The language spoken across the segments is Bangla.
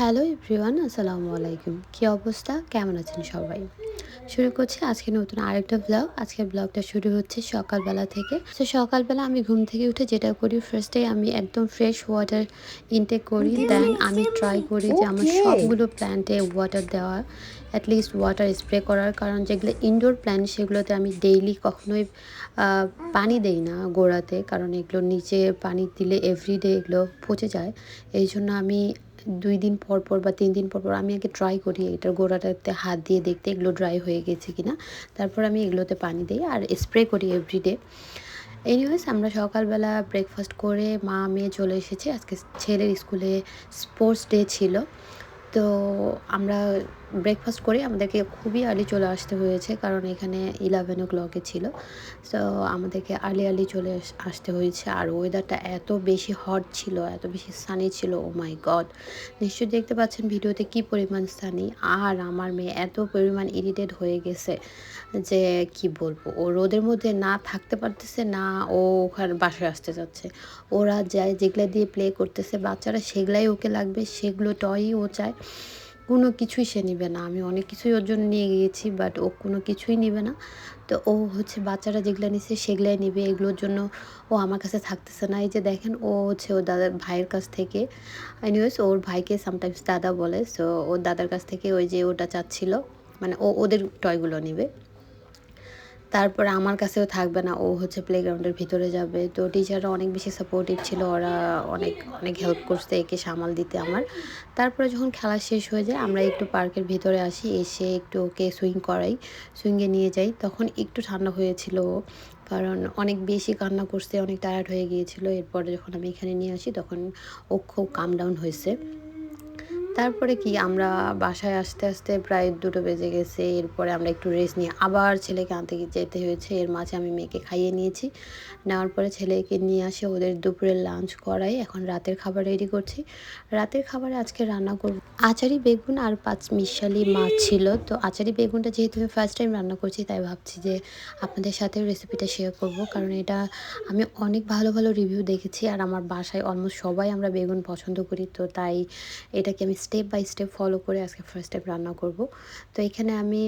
হ্যালো এভরিওয়ান আসসালামু আলাইকুম। কী অবস্থা? কেমন আছেন সবাই? শুরু করছি আজকে নতুন আরেকটা ব্লগ আজকের ব্লগটা শুরু হচ্ছে সকালবেলা থেকে। তো সকালবেলা আমি ঘুম থেকে উঠে যেটা করি ফার্স্টে আমি একদম ফ্রেশ ওয়াটার ইনটেক করি। দেন আমি ট্রাই করি যে আমার সবগুলো প্ল্যান্টে ওয়াটার দেওয়া। অ্যাটলিস্ট ওয়াটার স্প্রে করার কারণ যেগুলো ইনডোর প্ল্যান্ট সেগুলোতে আমি ডেইলি কখনোই পানি দেই না গোড়াতে। কারণ এগুলো নিচে পানি দিলে এভরিডে এগুলো পচে যায়। এই জন্য আমি দুই দিন পর পর বা তিন দিন পর পর আমি আগে ট্রাই করি এটার গোড়াটাতে হাত দিয়ে দেখতে এগুলো ড্রাই হয়ে গেছে কিনা। তারপর আমি এগুলোতে পানি দিই আর স্প্রে করি এভরিডে এনিওয়েজ আমরা সকালবেলা ব্রেকফাস্ট করে মা, মেয়ে চলে এসেছি। আজকে ছেলের স্কুলে স্পোর্টস ডে ছিল। তো আমরা ব্রেকফাস্ট করে আমাদেরকে খুবই আর্লি চলে আসতে হয়েছে, কারণ এখানে ইলেভেন ও ক্লকে ছিল। তো আমাদেরকে আর্লি আর্লি চলে আসতে হয়েছে। আর ওয়েদারটা এত বেশি হট ছিল, এত বেশি সানি ছিল ও মাই গড নিশ্চয়ই দেখতে পাচ্ছেন ভিডিওতে কি পরিমাণ সানি আর আমার মেয়ে এত পরিমাণ ইরিটেড হয়ে গেছে যে, কি বলব? ও রোদের মধ্যে না থাকতে পারতেছে, না ও ওখানে বাসায় আসতে যাচ্ছে। ওরা যায় যেগুলো দিয়ে প্লে করতেছে, বাচ্চারা সেগুলাই ওকে লাগবে, সেগুলো টয়ই ও চায়। কোনো কিছুই সে নিবে না। আমি অনেক কিছুই ওর জন্য নিয়ে গিয়েছি বাট ও কোনো কিছুই নিবে না। তো ও হচ্ছে বাচ্চারা যেগুলো নিছে সেগুলাই নিবে, এগুলোর জন্য ও আমার কাছে থাকতেছে না। এই যে দেখেন, ও হচ্ছে ওর দাদার ভাইয়ের কাছ থেকে। এনিওয়েজ ওর ভাইকে সামটাইমস দাদা বলে সো ওর দাদার কাছ থেকে ওই যে ওটা চাচ্ছিল মানে ও ওদের টয়গুলো নিবে। তারপরে আমার কাছেও থাকবে না, ও হচ্ছে প্লেগ্রাউন্ডের ভিতরে যাবে। তো টিচাররা অনেক বেশি সাপোর্টিভ ছিল, ওরা অনেক অনেক হেল্প করছে একে সামাল দিতে আমার। তারপরে যখন খেলা শেষ হয়ে যায়, আমরা একটু পার্কের ভিতরে আসি, এসে একটু ওকে সুইং করাই সুইংয়ে নিয়ে যাই। তখন একটু ঠান্ডা হয়েছিল ও, কারণ অনেক বেশি কান্না করছে, অনেক টায়ার্ড হয়ে গিয়েছিল। এরপরে যখন আমি এখানে নিয়ে আসি, তখন ও খুব কাম ডাউন হয়েছে। তারপরে কি আমরা বাসায় আসতে আসতে প্রায় দুটো বেজে গেছে। এরপরে আমরা একটু রেস্ট নিয়ে আবার ছেলেকে আনতে যেতে হয়েছে। এর মাঝে আমি মেয়েকে খাইয়ে নিয়েছি। নেওয়ার পরে ছেলেকে নিয়ে আসে ওদের দুপুরের লাঞ্চ করাই এখন রাতের খাবার রেডি করছি। রাতের খাবারে আজকে রান্না করব আচারি বেগুন আর পাঁচ মিশালি মাছ ছিল। তো আচারি বেগুনটা যেহেতু আমি ফার্স্ট টাইম রান্না করছি, তাই ভাবছি যে আপনাদের সাথেও রেসিপিটা শেয়ার করব। কারণ এটা আমি অনেক ভালো ভালো রিভিউ দেখেছি। আর আমার বাসায় অলমোস্ট সবাই আমরা বেগুন পছন্দ করি। তো তাই এটাকে আমি স্টেপ বাই স্টেপ ফলো করে আজকে ফার্স্ট স্টেপ রান্না করব। তো এখানে আমি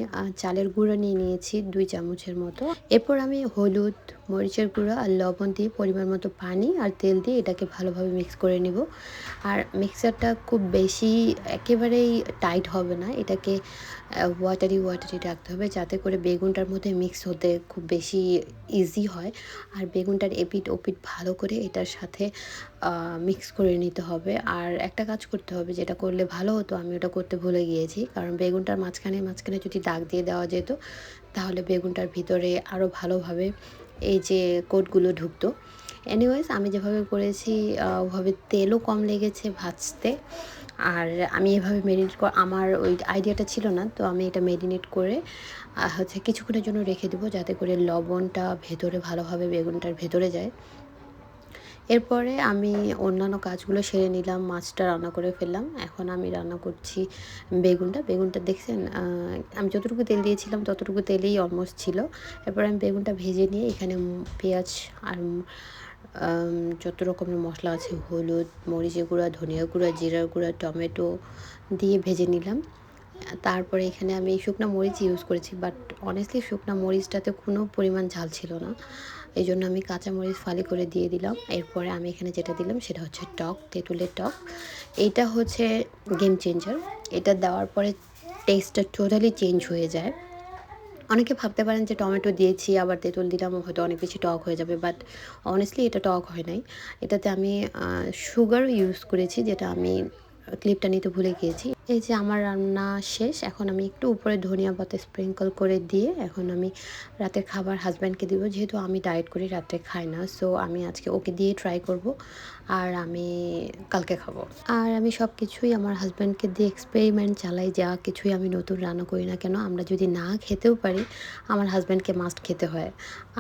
চালের গুঁড়ো নিয়ে নিয়েছি দুই চামচের মতো। এরপর আমি হলুদ, মরিচের গুঁড়ো আর লবণ দিয়ে পরিমাণ মতো পানি আর তেল দিয়ে এটাকে ভালোভাবে মিক্স করে নিব। আর মিক্সারটা খুব বেশি একেবারেই টাইট হবে না, এটাকে ওয়াটারি ওয়াটারি রাখতে হবে যাতে করে বেগুনটার মধ্যে মিক্স হতে খুব বেশি ইজি হয়। আর বেগুনটার এপিট ওপিট ভালো করে এটার সাথে মিক্স করে নিতে হবে। আর একটা কাজ করতে হবে, যেটা করলে ভালো হতো, আমি ওটা করতে ভুলে গিয়েছি। কারণ বেগুনটার মাঝখানে মাঝখানে যদি দাগ দিয়ে দেওয়া যেত, তাহলে বেগুনটার ভিতরে আরও ভালোভাবে এই যে কোটগুলো ঢুকতো। এনিওয়েজ আমি যেভাবে করেছি ওভাবে তেলও কম লেগেছে ভাজতে। আর আমি এভাবে মেরিনেট কর, আমার ওই আইডিয়াটা ছিল না, তো আমি এটা মেরিনেট করে হচ্ছে কিছুক্ষণের জন্য রেখে দেবো, যাতে করে লবণটা ভেতরে, ভালোভাবে বেগুনটার ভেতরে যায়। এরপরে আমি অন্যান্য কাজগুলো সেরে নিলাম, মাছটা রান্না করে ফেললাম। এখন আমি রান্না করছি বেগুনটা। বেগুনটা দেখছেন আমি যতটুকু তেল দিয়েছিলাম ততটুকু তেলেই অলমোস্ট ছিল। এরপরে আমি বেগুনটা ভেজে নিয়ে এখানে পেঁয়াজ আর যত রকমের মশলা আছে, হলুদ, মরিচের গুঁড়া ধনিয়া গুঁড়া, জিরার গুঁড়া, টমেটো দিয়ে ভেজে নিলাম। তারপরে এখানে আমি শুকনো মরিচ ইউজ করেছি বাট অনেস্টলি শুকনো মরিচটাতে কোনো পরিমাণ ঝাল ছিল না। এই জন্য আমি কাঁচামরিচ ফালি করে দিয়ে দিলাম। এরপরে আমি এখানে যেটা দিলাম সেটা হচ্ছে টক, তেঁতুলের টক। এটা হচ্ছে গেম চেঞ্জার এটা দেওয়ার পরে টেস্টটা টোটালি চেঞ্জ হয়ে যায়। অনেকে ভাবতে পারেন যে টমেটো দিয়েছি, আবার তেঁতুল দিলাম, হয়তো অনেক বেশি টক হয়ে যাবে বাট অনেস্টলি এটা টক হয় নাই। এটাতে আমি সুগার ইউজ করেছি, যেটা আমি ক্লিপটা নিতে ভুলে গিয়েছি। এই যে আমার রান্না শেষ, এখন আমি একটু উপরে ধনিয়া পাতা স্প্রিঙ্কল করে দিয়ে এখন আমি রাতের খাবার হাজব্যান্ডকে দিব। যেহেতু আমি ডায়েট করি, রাত্রে খাই না সো আমি আজকে ওকে দিয়ে ট্রাই করব আর আমি কালকে খাব। আর আমি সব কিছুই আমার হাজব্যান্ডকে দিয়ে এক্সপেরিমেন্ট চালাই, যা কিছুই আমি নতুন রান্না করি না কেন, আমরা যদি না খেতেও পারি, আমার হাজব্যান্ডকে মাস্ট খেতে হয়।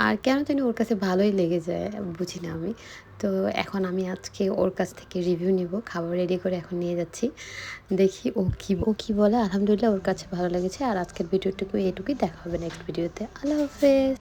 আর কেন জানি ওর কাছে ভালোই লেগে যায়, বুঝি না আমি। তো এখন আমি আজকে ওর কাছ থেকে রিভিউ নিব। খাবার রেডি করে এখন নিয়ে যাচ্ছি। দেখি ও কী ও কী বলে। আলহামদুলিল্লাহ ওর কাছে ভালো লেগেছে। আর আজকের ভিডিওটুকু এটুকুই। দেখা হবে নেক্সট ভিডিওতে আল্লাহ হাফেজ।